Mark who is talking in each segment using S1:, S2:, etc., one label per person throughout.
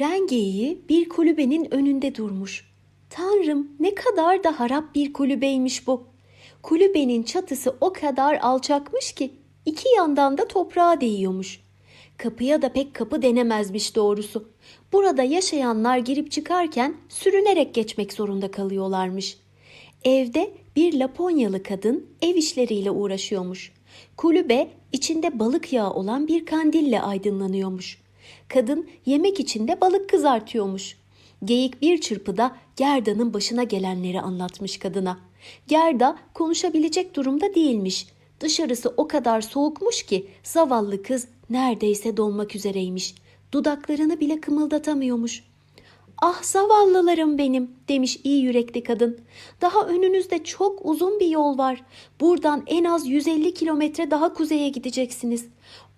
S1: Rengeyi bir kulübenin önünde durmuş. Tanrım ne kadar da harap bir kulübeymiş bu. Kulübenin çatısı o kadar alçakmış ki iki yandan da toprağa değiyormuş. Kapıya da pek kapı denemezmiş doğrusu. Burada yaşayanlar girip çıkarken sürünerek geçmek zorunda kalıyorlarmış. Evde bir Laponyalı kadın ev işleriyle uğraşıyormuş. Kulübe içinde balık yağı olan bir kandille aydınlanıyormuş. Kadın yemek içinde balık kızartıyormuş. Geyik bir çırpıda Gerda'nın başına gelenleri anlatmış kadına. Gerda konuşabilecek durumda değilmiş. Dışarısı o kadar soğukmuş ki zavallı kız neredeyse donmak üzereymiş. Dudaklarını bile kımıldatamıyormuş. Ah zavallılarım benim demiş iyi yürekli kadın. Daha önünüzde çok uzun bir yol var. Buradan en az 150 kilometre daha kuzeye gideceksiniz.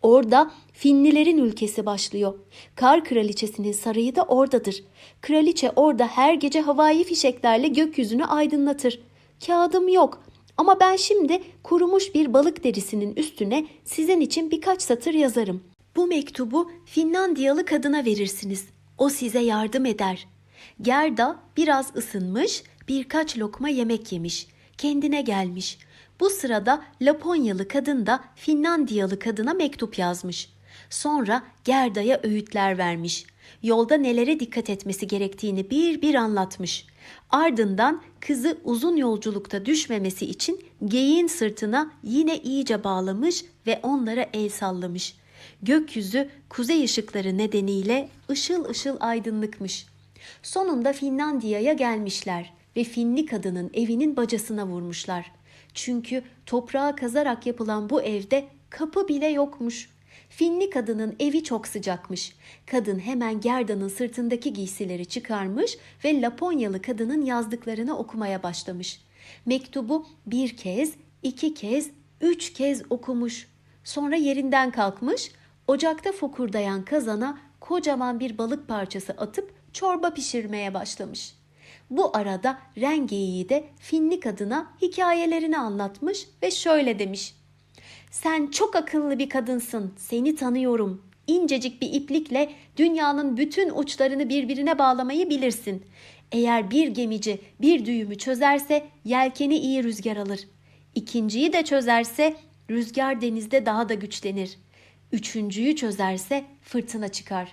S1: Orada Finlilerin ülkesi başlıyor. Kar kraliçesinin sarayı da oradadır. Kraliçe orada her gece havai fişeklerle gökyüzünü aydınlatır. Kağıdım yok ama ben şimdi kurumuş bir balık derisinin üstüne sizin için birkaç satır yazarım. Bu mektubu Finlandiyalı kadına verirsiniz. O size yardım eder. Gerda biraz ısınmış, birkaç lokma yemek yemiş. Kendine gelmiş. Bu sırada Laponyalı kadın da Finlandiyalı kadına mektup yazmış. Sonra Gerda'ya öğütler vermiş. Yolda nelere dikkat etmesi gerektiğini bir bir anlatmış. Ardından kızı uzun yolculukta düşmemesi için geyiğin sırtına yine iyice bağlamış ve onlara el sallamış. Gökyüzü kuzey ışıkları nedeniyle ışıl ışıl aydınlıkmış. Sonunda Finlandiya'ya gelmişler ve Finli kadının evinin bacasına vurmuşlar. Çünkü toprağa kazarak yapılan bu evde kapı bile yokmuş. Finli kadının evi çok sıcakmış. Kadın hemen Gerda'nın sırtındaki giysileri çıkarmış ve Laponyalı kadının yazdıklarını okumaya başlamış. Mektubu bir kez, iki kez, üç kez okumuş. Sonra yerinden kalkmış, ocakta fokurdayan kazana kocaman bir balık parçası atıp çorba pişirmeye başlamış. Bu arada Rengeyi'yi de Finli kadına hikayelerini anlatmış ve şöyle demiş. Sen çok akıllı bir kadınsın, seni tanıyorum. İncecik bir iplikle dünyanın bütün uçlarını birbirine bağlamayı bilirsin. Eğer bir gemici bir düğümü çözerse yelkeni iyi rüzgar alır. İkinciyi de çözerse rüzgar denizde daha da güçlenir. Üçüncüyü çözerse fırtına çıkar.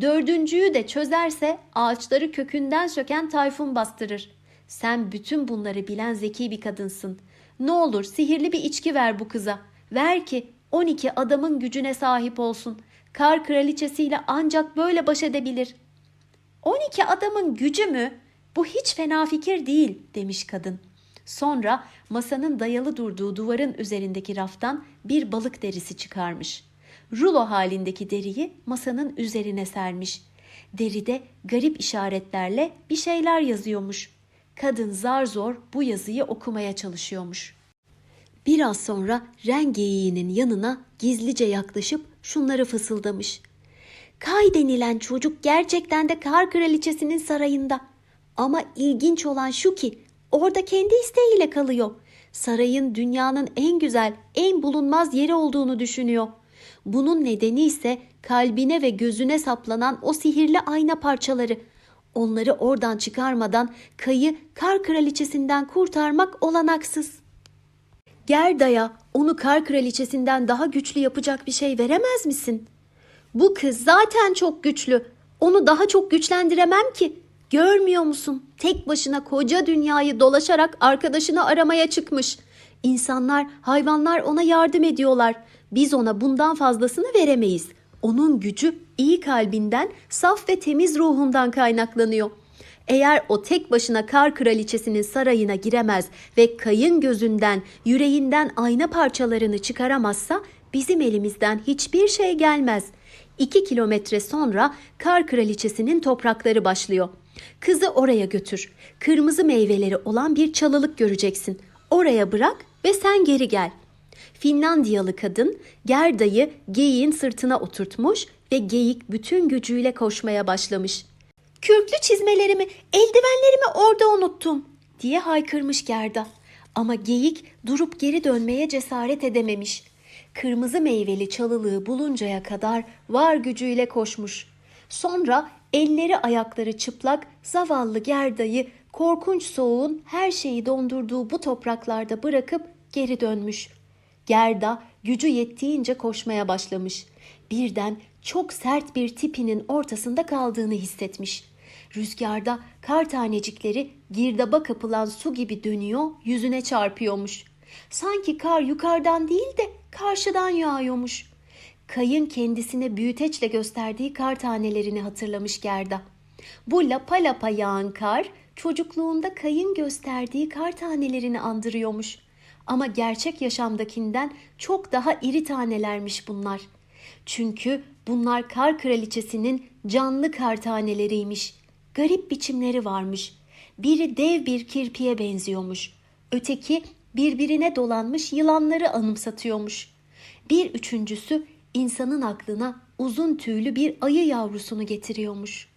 S1: Dördüncüyü de çözerse ağaçları kökünden söken tayfun bastırır. Sen bütün bunları bilen zeki bir kadınsın. Ne olur sihirli bir içki ver bu kıza. Ver ki 12 adamın gücüne sahip olsun. Kar kraliçesiyle ancak böyle baş edebilir. 12 adamın gücü mü? Bu hiç fena fikir değil demiş kadın. Sonra masanın dayalı durduğu duvarın üzerindeki raftan bir balık derisi çıkarmış. Rulo halindeki deriyi masanın üzerine sermiş. Deride garip işaretlerle bir şeyler yazıyormuş. Kadın zar zor bu yazıyı okumaya çalışıyormuş. Biraz sonra rengeyiğinin yanına gizlice yaklaşıp şunları fısıldamış. Kay denilen çocuk gerçekten de kar kraliçesinin sarayında. Ama ilginç olan şu ki orada kendi isteğiyle kalıyor. Sarayın dünyanın en güzel, en bulunmaz yeri olduğunu düşünüyor. Bunun nedeni ise kalbine ve gözüne saplanan o sihirli ayna parçaları. Onları oradan çıkarmadan Kay'ı kar kraliçesinden kurtarmak olanaksız. Gerda'ya onu kar kraliçesinden daha güçlü yapacak bir şey veremez misin? Bu kız zaten çok güçlü. Onu daha çok güçlendiremem ki. Görmüyor musun? Tek başına koca dünyayı dolaşarak arkadaşını aramaya çıkmış. İnsanlar, hayvanlar ona yardım ediyorlar. Biz ona bundan fazlasını veremeyiz. Onun gücü iyi kalbinden, saf ve temiz ruhundan kaynaklanıyor. Eğer o tek başına kar kraliçesinin sarayına giremez ve kayın gözünden, yüreğinden ayna parçalarını çıkaramazsa bizim elimizden hiçbir şey gelmez. İki kilometre sonra kar kraliçesinin toprakları başlıyor. Kızı oraya götür. Kırmızı meyveleri olan bir çalılık göreceksin. Oraya bırak ve sen geri gel. Finlandiyalı kadın Gerda'yı geyiğin sırtına oturtmuş ve geyik bütün gücüyle koşmaya başlamış. Kürklü çizmelerimi, eldivenlerimi orada unuttum diye haykırmış Gerda. Ama geyik durup geri dönmeye cesaret edememiş. Kırmızı meyveli çalılığı buluncaya kadar var gücüyle koşmuş. Sonra Elleri ayakları çıplak zavallı Gerda'yı korkunç soğuğun her şeyi dondurduğu bu topraklarda bırakıp geri dönmüş. Gerda gücü yettiğince koşmaya başlamış. Birden çok sert bir tipinin ortasında kaldığını hissetmiş. Rüzgarda kar tanecikleri girdaba kapılan su gibi dönüyor, yüzüne çarpıyormuş. Sanki kar yukarıdan değil de karşıdan yağıyormuş. Kayın kendisine büyüteçle gösterdiği kar tanelerini hatırlamış Gerda. Bu lapa lapa yağan kar çocukluğunda kayın gösterdiği kar tanelerini andırıyormuş. Ama gerçek yaşamdakinden çok daha iri tanelermiş bunlar. Çünkü bunlar kar kraliçesinin canlı kar taneleriymiş. Garip biçimleri varmış. Biri dev bir kirpiye benziyormuş. Öteki birbirine dolanmış yılanları anımsatıyormuş. Bir üçüncüsü insanın aklına uzun tüylü bir ayı yavrusunu getiriyormuş.